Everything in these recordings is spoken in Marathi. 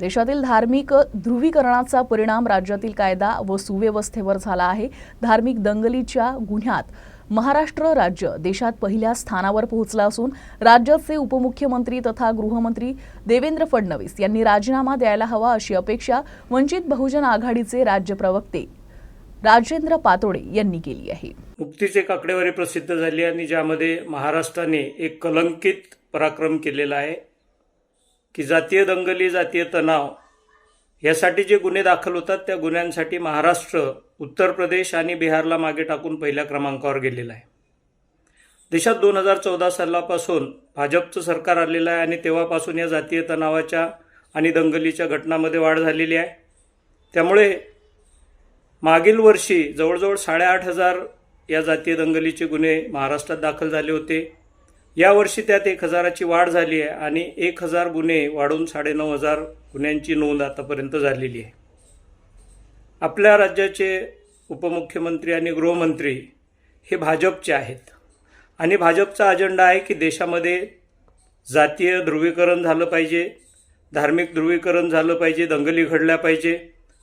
देशातील धार्मिक ध्रुवीकरणाचा परिणाम राज्यातील कायदा व सुव्यवस्थेवर झाला आहे. धार्मिक दंगलीच्या गुन्ह्यात महाराष्ट्र राज्य देशात पहिल्या स्थानावर पोहोचला असून राज्याचे उपमुख्यमंत्री तथा गृहमंत्री देवेंद्र फडणवीस यांनी राजीनामा द्यायला हवा अशी अपेक्षा वंचित बहुजन आघाडीचे राज्य प्रवक्ते राजेंद्र पातोडे यांनी केली आहे. नुकतीच एक आकडेवारी प्रसिद्ध झाली आणि ज्यामध्ये महाराष्ट्राने एक कलंकित पराक्रम केलेला आहे. की जातीय दंगली जातीय तणाव यासाठी जे गुन्हे दाखल होतात त्या गुन्ह्यांसाठी महाराष्ट्र उत्तर प्रदेश आणि बिहारला मागे टाकून पहिल्या क्रमांकावर गेलेला आहे. देशात दोन हजार चौदा सालापासून भाजपचं सरकार आलेलं आहे आणि तेव्हापासून या जातीय तणावाच्या आणि दंगलीच्या घटनामध्ये वाढ झालेली आहे. त्यामुळे मागील वर्षी जवळजवळ साडेआठ हजार या जातीय दंगलीचे गुन्हे महाराष्ट्रात दाखल झाले होते. यावर्षी त्यात एक हजाराची वाढ झाली आहे आणि एक हजार गुन्हे वाढून साडेनऊ हजार गुन्ह्यांची नोंद आतापर्यंत झालेली आहे. आपल्या राज्याचे उपमुख्यमंत्री आणि गृहमंत्री हे भाजपचे आहेत. आणि भाजपचा अजेंडा आहे की देशामध्ये जातीय ध्रुवीकरण झालं पाहिजे धार्मिक ध्रुवीकरण झालं पाहिजे दंगली घडल्या पाहिजे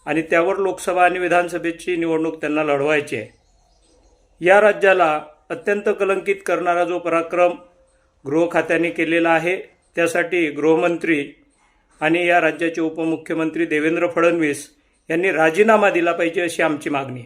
आणि त्यावर लोकसभा आणि विधानसभेची निवडणूक त्यांना लढवायची आहे. या राज्याला अत्यंत कलंकित करणारा जो पराक्रम गृह खात्याने केलेला आहे. त्यासाठी गृहमंत्री आणि या राज्याचे उपमुख्यमंत्री देवेंद्र फडणवीस यांनी राजीनामा दिला पाहिजे अशी आमची मागणी